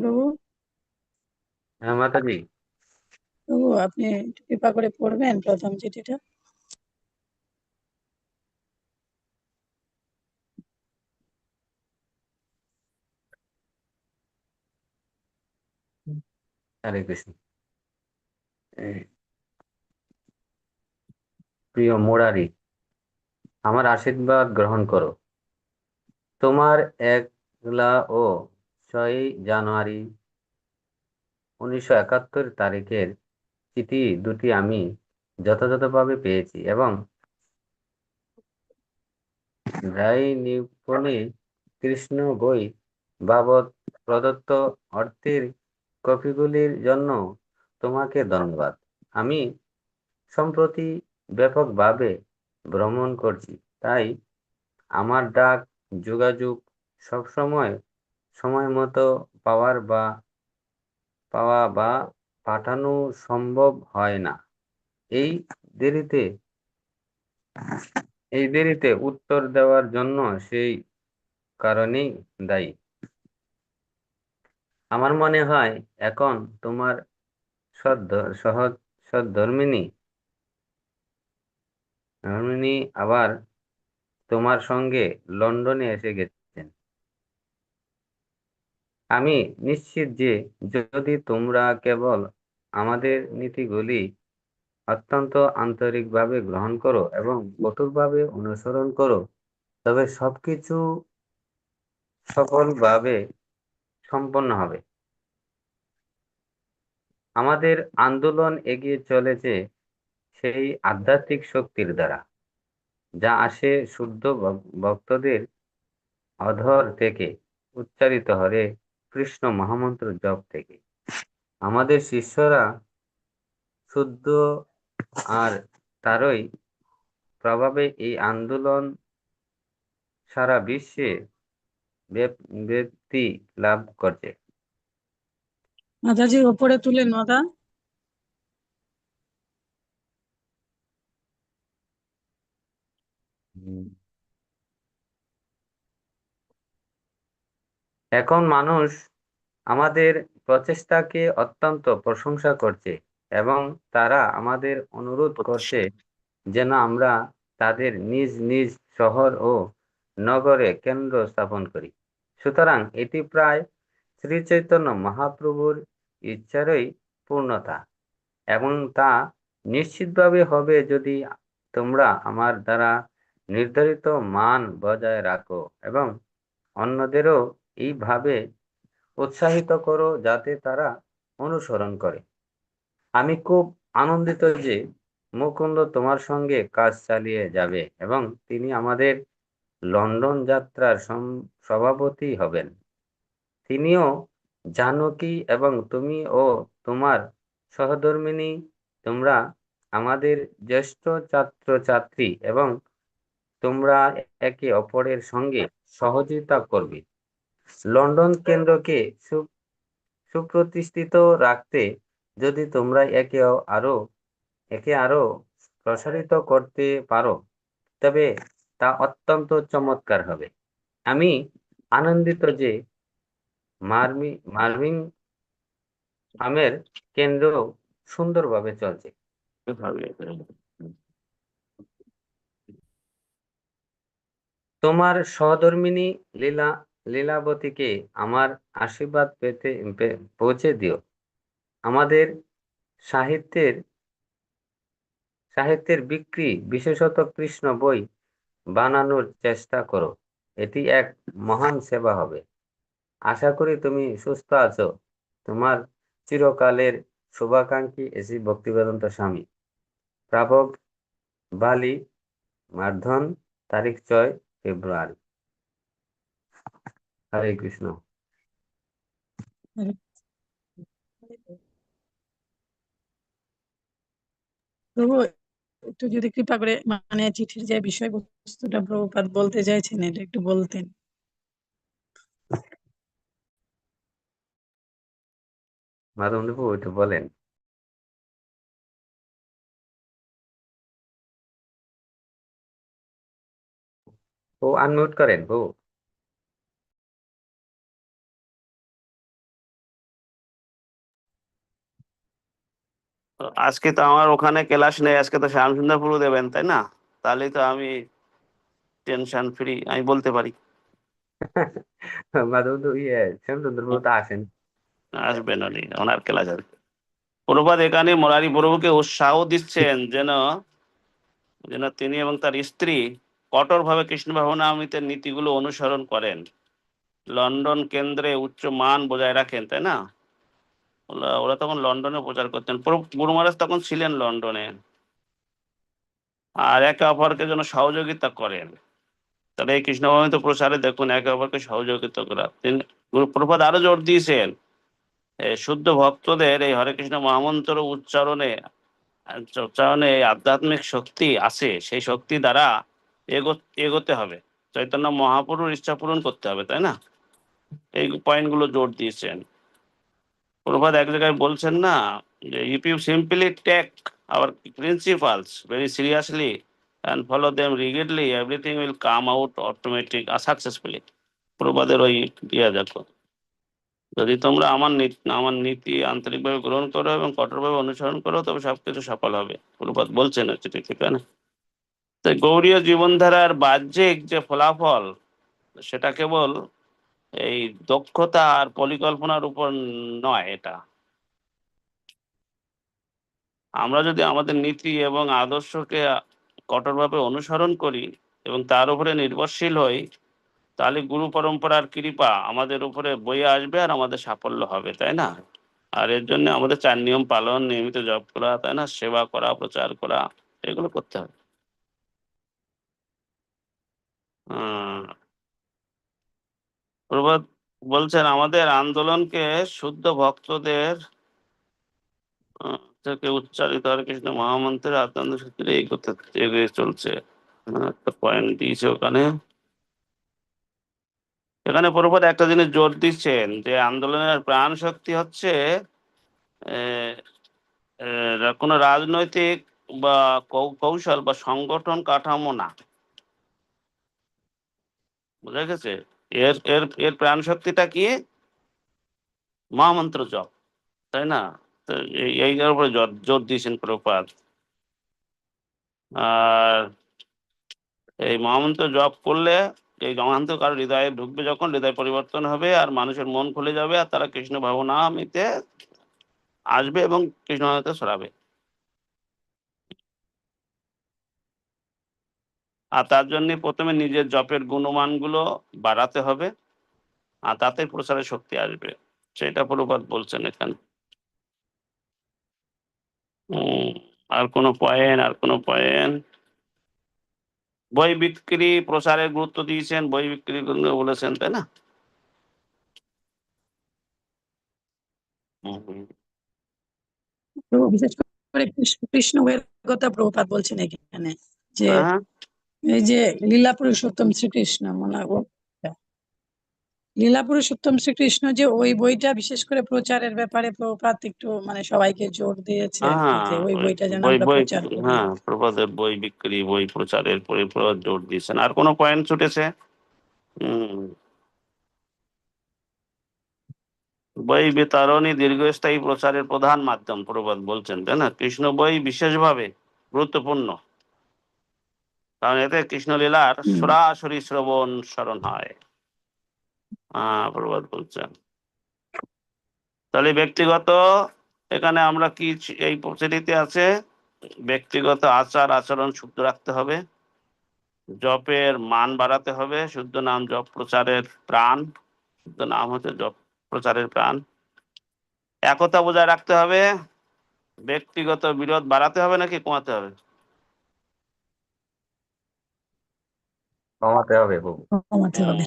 প্রভু। হ্যাঁ মাতাজি। প্রভু আপনি কৃপা করে পড়বেন প্রথম চিঠিটা। হরে কৃষ্ণ। প্রিয় মোরারি আমার আশীর্বাদ গ্রহণ করো। তোমার একলা ও ছয়ই জানুয়ারি উনিশশো একাত্তর তারিখের চিঠি দুটি আমি যথাযথভাবে পেয়েছি এবং কৃষ্ণ বই বাবদ প্রদত্ত অর্থের কপিগুলির জন্য তোমাকে ধন্যবাদ। আমি সম্প্রতি ব্যাপকভাবে ভ্রমণ করছি, তাই আমার ডাক যোগাযোগ সবসময় সময় মতো পাওয়ার বা পাওয়া বা পাঠানো সম্ভব হয় না। এই দেরিতে এই দেরিতে উত্তর দেওয়ার জন্য সেই কারণেই দায়ী। আমার মনে হয় এখন তোমার সহজ, সদ্ধর্মিনী, ধর্মিনী আবার তোমার সঙ্গে লন্ডনে এসে গেছেন আমি নিশ্চিত যে যদি তোমরা কেবল আমাদের নীতিগুলি অত্যন্ত আন্তরিকভাবে গ্রহণ করো এবং কঠোরভাবে অনুসরণ করো, তবে সবকিছু সফলভাবে সম্পন্ন হবে। আমাদের আন্দোলন এগিয়ে চলেছে সেই আধ্যাত্মিক শক্তির দ্বারা, যা আসে শুদ্ধ ভক্তদের অধর থেকে উচ্চারিত হরে কৃষ্ণ মহামন্ত্র জপ থেকে। আমাদের শিষ্যরা শুদ্ধ আর তারই প্রভাবে এই আন্দোলন সারা বিশ্বে ব্যাপ্তি লাভ করছে। মাতাজি ওপরে তুলেন মাতা এখন মানুষ আমাদের প্রচেষ্টাকে অত্যন্ত প্রশংসা করছে এবং তারা আমাদের অনুরোধ করছে যেন আমরা তাদের নিজ নিজ শহর ও নগরে কেন্দ্র স্থাপন করি। সুতরাং এটি প্রায় শ্রী চৈতন্য মহাপ্রভুর ইচ্ছারই পূর্ণতা এবং তা নিশ্চিতভাবে হবে যদি তোমরা আমার দ্বারা নির্ধারিত মান বজায় রাখো এবং অন্যদেরও এইভাবে উৎসাহিত করো যাতে তারা অনুসরণ করে। আমি খুব আনন্দিত যে মুকুন্দ তোমার সঙ্গে কাজ চালিয়ে যাবে এবং তিনি আমাদের লন্ডন যাত্রার সভাপতি হবেন। তিনিও জানকী এবং তুমি ও তোমার সহধর্মিনী, তোমরা আমাদের জ্যেষ্ঠ ছাত্র ছাত্রী এবং তোমরা একে অপরের সঙ্গে সহযোগিতা করবে। লন্ডন কেন্দ্রকে সুপ্রতিষ্ঠিত রাখতে যদি তোমরা একে আরও একে আরও প্রসারিত করতে পারো, তবে তা অত্যন্ত চমৎকার হবে। আমি আনন্দিত যে মার্মি মার্ভিং আমের কেন্দ্র সুন্দরভাবে চলছে। তোমার সহধর্মিনী লীলা লীলাবতীকে আমার আশীর্বাদ পেতে পৌঁছে দিও। আমাদের সাহিত্যের সাহিত্যের বিক্রি বিশেষত কৃষ্ণ বই বানানোর চেষ্টা করো। এটি এক মহান সেবা হবে। আশা করি তুমি সুস্থ আছো। তোমার চিরকালের শুভাকাঙ্ক্ষী এসি ভক্তিবেদান্ত স্বামী। প্রাপক বালি মার্ধন তারিখ ছয় ফেব্রুয়ারি। হরে কৃষ্ণ। প্রভু একটু যদি কৃপা করে মানে চিঠির যে বিষয়বস্তুটা প্রভুপাদ বলতে চাইছেন এটা একটু বলতেন। মাধবদেবু একটু বলেন। ও আনমিউট করেন বউ আজকে তো আমার ওখানে ক্লাস নেই আজকে তো শ্যামসুন্দর প্রভু দেবেন তাই না? তাহলে তো আমি টেনশন ফ্রি আমি বলতে পারি। মাধব ইয়ে তো আসেন। আসবেন উনি ওনার ক্লাস আসবে প্রভুপাদ এখানে মোরারি প্রভুকে উৎসাহ দিচ্ছেন যেন যেন তিনি এবং তার স্ত্রী কঠোরভাবে কৃষ্ণ ভাবনামৃতের নীতিগুলো অনুসরণ করেন। লন্ডন কেন্দ্রে উচ্চ মান বজায় রাখেন তাই না? ওরা তখন লন্ডনে প্রচার করতেন। গুরু মহারাজ তখন ছিলেন লন্ডনে। আর একে অপরকে যেন সহযোগিতা করেন। তাহলে এই কৃষ্ণ ভাবমিত প্রচারে দেখুন, একে অপরকে সহযোগিতা করা। তিনি গুরু প্রভুপাদ আরও জোর দিয়েছেন। শুদ্ধ ভক্তদের এই হরে কৃষ্ণ মহামন্ত্র উচ্চারণে উচ্চারণে আধ্যাত্মিক শক্তি আছে। সেই শক্তি দ্বারা এগো, এগোতে হবে। চৈতন্য মহাপুরুষ ইচ্ছা পূরণ করতে হবে, তাই না? এই পয়েন্টগুলো জোর দিয়েছেন। প্রভাত এক জায়গায় বলছেন না যে if you simply take our principles very seriously and follow them rigidly everything will come out automatic R successfully প্রভাদের ওই ইয়ে দেখো। যদি তোমরা আমার নীতি আমার নীতি আন্তরিকভাবে গ্রহণ করো এবং কঠোরভাবে অনুসরণ করো, তবে সবকিছু সফল হবে। প্রভুপাত বলছেন হচ্ছে ঠিক না? তাই গৌরীয় জীবনধারার বাহ্যিক যে ফলাফল, সেটা কেবল এই দক্ষতা আর পরিকল্পনার উপর নয় এটা। আমরা যদি আমাদের নীতি এবং আদর্শকে কঠোরভাবে অনুসরণ করি এবং তার উপরে নির্ভরশীল হই, তাহলে গুরু পরম্পরার কৃপা আমাদের উপরে বয়ে আসবে আর আমাদের সাফল্য হবে, তাই না? আর এর জন্য আমাদের চার নিয়ম পালন, নিয়মিত জব করা, তাই না? সেবা করা, প্রচার করা, এগুলো করতে হবে। প্রভাত বলছেন, আমাদের আন্দোলনকে শুদ্ধ ভক্তদের থেকে উচ্চারিত হরে কৃষ্ণ মহামন্ত্রের আত্মান্ত সূত্রে এগোতে এগিয়ে চলছে। একটা পয়েন্ট দিয়েছে ওখানে। এখানে প্রভুপাদ একটা জিনিস জোর দিচ্ছেন, যে আন্দোলনের প্রাণ শক্তি হচ্ছে কোনো রাজনৈতিক বা কৌশল বা সংগঠন কাঠামো না। বুঝা গেছে? এর এর এর প্রাণ শক্তিটা কি? মহামন্ত্র জপ, তাই না? তো এই এইটার উপরে জোর দিয়েছেন প্রপাত আর এই মহামন্ত্র জপ করলে এই মহামন্ত্র কারও হৃদয়ে ঢুকবে যখন, হৃদয় পরিবর্তন হবে আর মানুষের মন খুলে যাবে আর তারা কৃষ্ণ ভাবনামিতে আসবে এবং কৃষ্ণ ভাবনাতে আর তার জন্য প্রথমে নিজের জপের গুণমানগুলো বাড়াতে হবে আর তাতে প্রচারের শক্তি আসবে। সেটা প্রপাত বলছেন এখানে। আর কোনো পয়েন্ট আর কোনো পয়েন্ট? বই বিক্রি প্রচারের গুরুত্ব দিয়েছেন বই বিক্রি বলেছেন তাই না? বিশেষ করে কৃষ্ণ কথা প্রভুপাত বলছেন এখানে যে হ্যাঁ। এই যে লীলা পুরুষোত্তম শ্রীকৃষ্ণ মনে লীলা পুরুষোত্তম শ্রীকৃষ্ণ যে ওই বইটা বিশেষ করে প্রচারের ব্যাপারে প্রভুপাত একটু মানে সবাইকে জোর দিয়েছে হ্যাঁ ওই বইটা যেন আমরা প্রচার করি। হ্যাঁ প্রভাতের বই বিক্রি বই প্রচারের পরে প্রভাত জোর দিয়েছেন। আর কোনো পয়েন্ট ছুটেছে? বই বিতরণী দীর্ঘস্থায়ী প্রচারের প্রধান মাধ্যম প্রভাত বলছেন তাই না? কৃষ্ণ বই বিশেষভাবে গুরুত্বপূর্ণ। কারণ এতে কৃষ্ণলীলার। সরাসরি শ্রবণ স্মরণ হয়। হ্যাঁ বলছেন। তাহলে ব্যক্তিগত এখানে আমরা কি এই প্রচিতিতে আছে? ব্যক্তিগত আচার আচরণ শুদ্ধ রাখতে হবে। জপের মান বাড়াতে হবে। শুদ্ধ নাম জপ প্রচারের প্রাণ। শুদ্ধ নাম হচ্ছে জপ প্রচারের প্রাণ। একতা বজায় রাখতে হবে। ব্যক্তিগত বিরোধ বাড়াতে হবে নাকি কমাতে হবে? কমাতে হবে কমাতে হবে।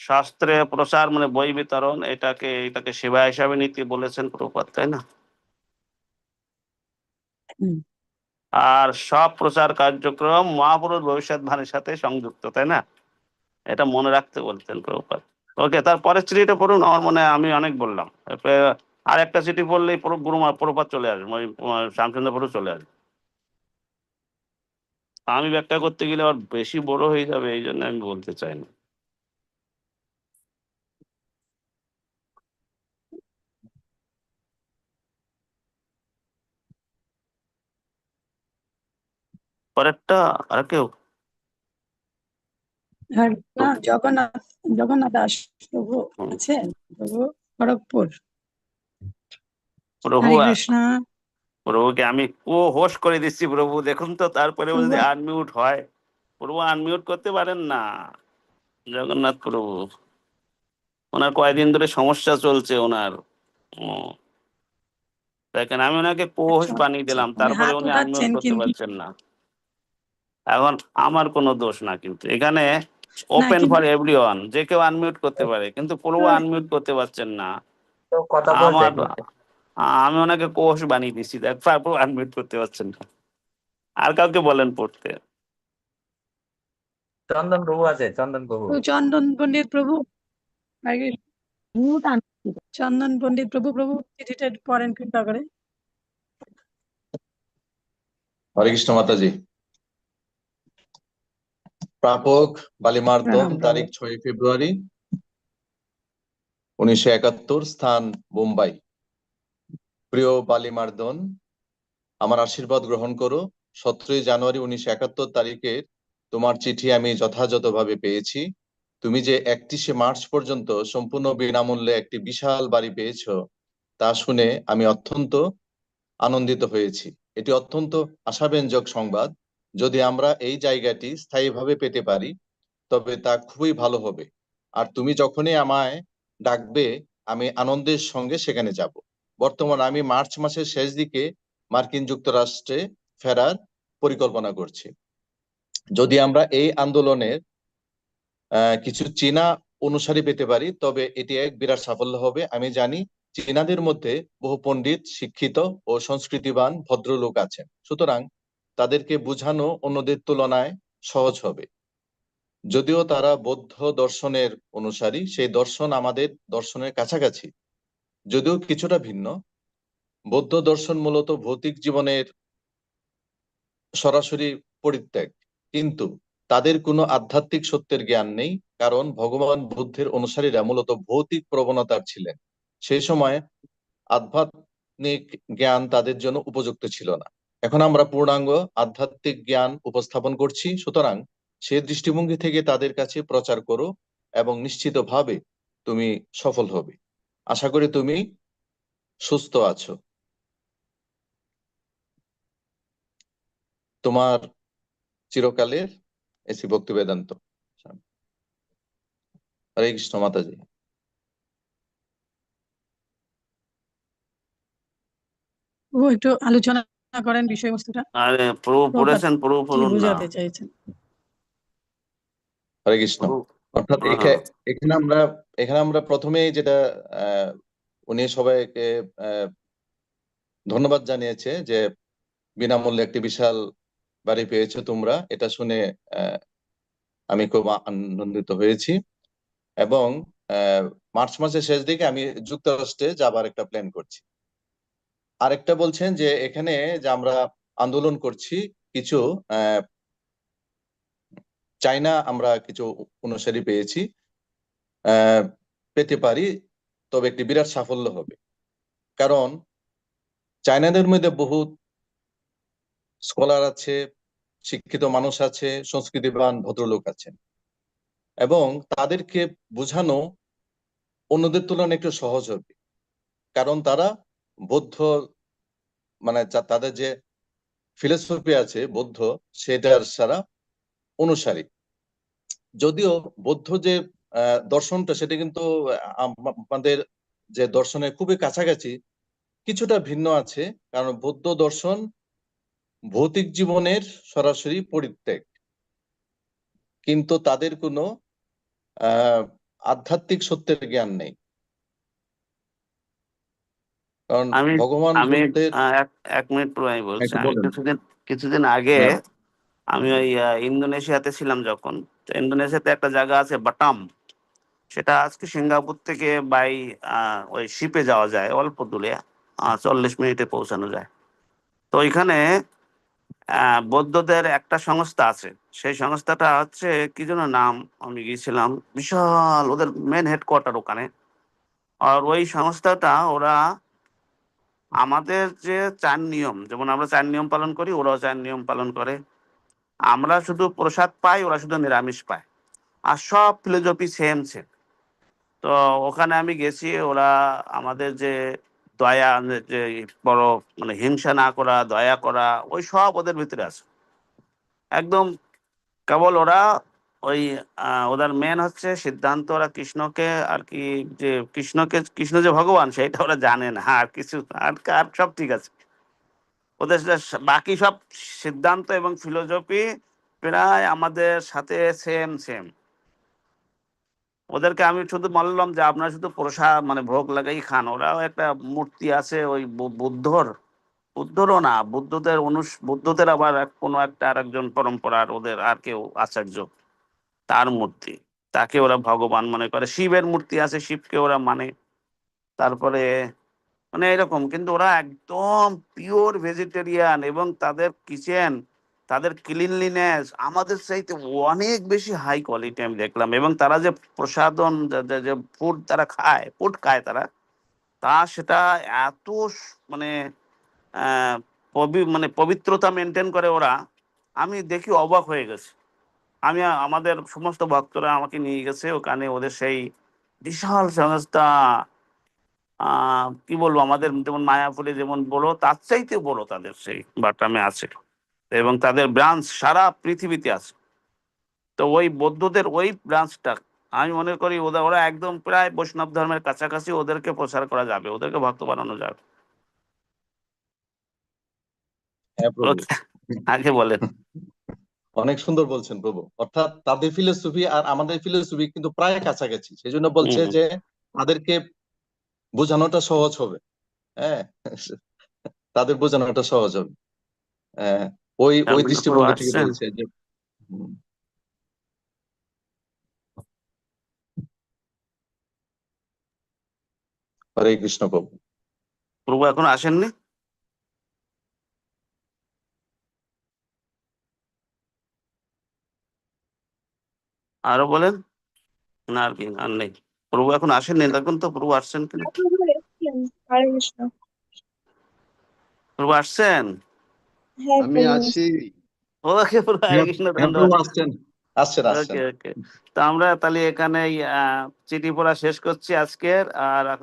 শাস্ত্রে প্রচার মানে বই বিতরণ এটাকে এটাকে সেবা হিসাবে নিতে বলেছেন প্রপাত তাই না? আর সব প্রচার কার্যক্রম মহাপুরুষ ভবিষ্যৎবাণীর সাথে সংযুক্ত তাই না? এটা মনে রাখতে বলতেন প্রভুপাত ওকে তার পরের চিঠিটা পড়ুন আমার মনে আমি অনেক বললাম। আর একটা চিঠি পড়লেই পুরো গুরু প্রপাত চলে আসবে ওই চলে আসবে। আমি ব্যাখ্যা করতে গেলে আবার বেশি বড় হয়ে যাবে এই জন্য আমি বলতে চাই না। পরেরটা আর কেউ? হ্যাঁ, জগন্নাথ জগন্নাথ দাস প্রভু আছেন? প্রভু খড়গপুর। প্রভু কৃষ্ণ। প্রভুকে আমি কো হোস্ট করে দিচ্ছি প্রভু। দেখুন তো তারপরে যদি আনমিউট হয় প্রভু আনমিউট করতে পারেন না। জগন্নাথ প্রভু ওনার কয়েকদিন ধরে সমস্যা চলছে ওনার। দেখেন আমি ওনাকে কো হোস্ট আচ্ছা, বানিয়ে দিলাম তারপরে উনি আনমিউট করতে পারছেন না। এখন আমার কোনো দোষ না কিন্তু। এখানে ওপেন ফর এভরিওয়ান যে কেউ আনমিউট করতে পারে কিন্তু প্রভু। আনমিউট করতে পারছেন না। আমার আমি ওনাকে কোষ বানিয়ে দিচ্ছি দেখ তারপর আনমিউট করতে পারছেন না। আর কাউকে বলেন পড়তে। চন্দন প্রভু আছে চন্দন প্রভু। চন্দন পণ্ডিত প্রভু। চন্দন পণ্ডিত প্রভু প্রভু চিঠিটা পড়েন কৃপা করে হরে কৃষ্ণ মাতাজি। প্রাপক বালিমার্দন প্রণাম, তারিখ ছয় ফেব্রুয়ারি উনিশশো একাত্তর স্থান বোম্বাই। প্রিয় বালিমার্দন, আমার আশীর্বাদ গ্রহণ করো। সতেরোই জানুয়ারি উনিশশো একাত্তর তারিখের তোমার চিঠি আমি যথাযথভাবে পেয়েছি। তুমি যে একত্রিশে মার্চ পর্যন্ত সম্পূর্ণ বিনামূল্যে একটি বিশাল বাড়ি পেয়েছ, তা শুনে আমি অত্যন্ত আনন্দিত হয়েছি। এটি অত্যন্ত আশাব্যঞ্জক সংবাদ। যদি আমরা এই জায়গাটি স্থায়ীভাবে পেতে পারি, তবে তা খুবই ভালো হবে। আর তুমি যখনই আমায় ডাকবে, আমি আনন্দের সঙ্গে সেখানে যাব। বর্তমানে আমি মার্চ মাসের শেষ দিকে মার্কিন যুক্তরাষ্ট্রে ফেরার পরিকল্পনা করছি। যদি আমরা এই আন্দোলনের কিছু চীনা অনুসারী পেতে পারি, তবে এটি এক বিরাট সাফল্য হবে। আমি জানি চীনাদের মধ্যে বহু পণ্ডিত, শিক্ষিত ও সংস্কৃতিবান ভদ্রলোক আছেন। সুতরাং তাদেরকে বুঝানো অন্যদের তুলনায় সহজ হবে। যদিও তারা বৌদ্ধ দর্শনের অনুসারী, সেই দর্শন আমাদের দর্শনের কাছাকাছি। যদিও কিছুটা ভিন্ন, বৌদ্ধ দর্শন মূলত ভৌতিক জীবনের সরাসরি পরিত্যাগ, কিন্তু তাদের কোনো আধ্যাত্মিক সত্যের জ্ঞান নেই, কারণ ভগবান বুদ্ধের অনুসারীরা মূলত ভৌতিক প্রবণতার ছিলেন। সেই সময় আধ্যাত্মিক জ্ঞান তাদের জন্য উপযুক্ত ছিল না। এখন আমরা পূর্ণাঙ্গ আধ্যাত্মিক জ্ঞান উপস্থাপন করছি, সুতরাং সে দৃষ্টিভঙ্গি থেকে তাদের কাছে প্রচার করো এবং নিশ্চিতভাবে তুমি সফল হবে। আশা করি তুমি সুস্থ আছো। তোমার চিরকালের এসি ভক্তি বেদান্ত। হরে কৃষ্ণ মাতাজি। প্রভু একটু আলোচনা করেন বিষয়বস্তুটা। আরে প্রভু পড়েছেন প্রভু বলুন না। বোঝাতে চাইছেন? হরে কৃষ্ণ। অর্থাৎ। এখানে আমরা এখানে আমরা প্রথমেই যেটা উনি সবাইকে ধন্যবাদ জানিয়েছে যে বিনামূল্যে একটি বিশাল বাড়ি পেয়েছ তোমরা। এটা শুনে আমি খুব আনন্দিত হয়েছি। এবং মার্চ মাসের শেষ দিকে আমি যুক্তরাষ্ট্রে যাবার একটা প্ল্যান করছি। আরেকটা বলছেন যে এখানে যে আমরা আন্দোলন করছি কিছু আহ, চাইনা আমরা কিছু অনুসারী পেয়েছি পেতে পারি, তবে একটি বিরাট সাফল্য হবে। কারণ চায়নাদের মধ্যে বহুত স্কলার আছে, শিক্ষিত মানুষ আছে, সংস্কৃতিবান ভদ্রলোক আছেন। এবং তাদেরকে বোঝানো অন্যদের তুলনায় একটু সহজ হবে। কারণ তারা বৌদ্ধ মানে তাদের যে ফিলোসফি আছে, বৌদ্ধ, সেটার সারা অনুসারী। যদিও বৌদ্ধ যে আহ, দর্শনটা সেটা কিন্তু আমাদের যে দর্শনের খুবই কাছাকাছি কিছুটা ভিন্ন আছে কারণ বৌদ্ধ দর্শন ভৌতিক জীবনের সরাসরি পরিত্যাগ কিন্তু তাদের কোনো আহ আধ্যাত্মিক সত্যের জ্ঞান নেই কারণ আমি- ভগবান আমি এক মিনিট বলছি। কিছুদিন কিছুদিন আগে। আমি ওই ইন্দোনেশিয়াতে ছিলাম যখন। তো ইন্দোনেশিয়াতে একটা জায়গা আছে বাটাম। সেটা আজকে সিঙ্গাপুর থেকে বাই ওই শিপে যাওয়া যায়, অল্প দূরে চল্লিশ মিনিটে পৌঁছানো যায়। তো ওইখানে বৌদ্ধদের একটা সংস্থা আছে। সেই সংস্থাটা হচ্ছে, কি যেন নাম আমি গিয়েছিলাম, বিশাল ওদের মেন হেডকোয়ার্টার ওখানে। আর ওই সংস্থাটা ওরা আমাদের যে চার নিয়ম, যেমন আমরা চার নিয়ম পালন করি, ওরাও চার নিয়ম পালন করে। আমরা শুধু প্রসাদ পাই, ওরা শুধু নিরামিষ পায়। আর সব ফিলোজফি সেম সেম তো ওখানে আমি গেছি, ওরা আমাদের যে দয়া, যে বড় মানে হিংসা না করা, দয়া করা, ওই সব ওদের ভিতরে আছে। একদম কেবল ওরা ওই ওদের মেন হচ্ছে সিদ্ধান্ত ওরা কৃষ্ণকে আর কি যে কৃষ্ণকে, কৃষ্ণ যে ভগবান, সেটা ওরা জানে না, আর কিছু আর সব ঠিক আছে। ওদের বাকি সব সিদ্ধান্ত এবং ফিলোজফি প্রায় আমাদের সাথে সেম সেম ওদেরকে আমি শুধু বললাম যে আপনারা শুধু প্রসাদ মানে ভোগ লাগাই খান। ওরাও একটা মূর্তি আছে ওই বুদ্ধর। বুদ্ধরও না, বুদ্ধদের অনুস, বুদ্ধদের আবার কোনো একটা আর একজন পরম্পরার ওদের আর কেউ আচার্য। তার মূর্তি। তাকে ওরা ভগবান মনে করে। শিবের মূর্তি আছে, শিবকে ওরা মানে। তারপরে মানে এরকম। কিন্তু ওরা একদম পিওর ভেজিটেরিয়ান এবং তাদের কিচেন তাদের ক্লিনলিনেস আমাদের চাইতে অনেক বেশি হাই কোয়ালিটি আমি দেখলাম। এবং তারা যে প্রসাদন যে- ফুড তারা খায় ফুড খায় তারা, তা সেটা এত মানে মানে পবিত্রতা মেনটেন করে ওরা, আমি দেখি অবাক হয়ে গেছে। আমি, আমাদের সমস্ত ভক্তরা আমাকে নিয়ে গেছে, ওখানে ওদের সেই বিশাল সংস্থা কি বলব আমাদের যেমন মায়াপুরে যেমন বড় তার চাইতে বড় তাদের সেই বাটামে আছে। এবং তাদের ব্রাঞ্চ সারা পৃথিবীতে আছে। তো ওই বৌদ্ধদের ওই ব্রাঞ্চটা আমি মনে করি ওদের ওরা একদম প্রায় বৈষ্ণব ধর্মের কাছাকাছি ওদেরকে প্রচার করা যাবে ওদেরকে ভক্ত বানানো যাবে। হ্যাঁ আগে বলেন। অনেক সুন্দর বলছেন প্রভু। অর্থাৎ তাদের ফিলোসফি আর আমাদের ফিলোসফি কিন্তু প্রায় কাছাকাছি। সেই জন্য বলছে যে তাদেরকে বোঝানোটা সহজ হবে। হ্যাঁ? তাদের বোঝানোটা সহজ হবে। হ্যাঁ, ওই ওই দৃষ্টিভঙ্গি থেকে বলছে যে হরে কৃষ্ণ প্রভু। প্রভু এখন আসেননি? আরও বলেন? না আর কি আর নেই। প্রভু এখন আসেননি দেখুন তো প্রভু আসছেন কিনা। প্রভু আসছেন? হ্যাঁ আমি আছি। ওকে প্রভু হরে কৃষ্ণ হ্যাঁ, ধন্যবাদ। ওকে তো আমরা তাহলে এখানে চিঠি পড়া শেষ করছি আজকের আর এখন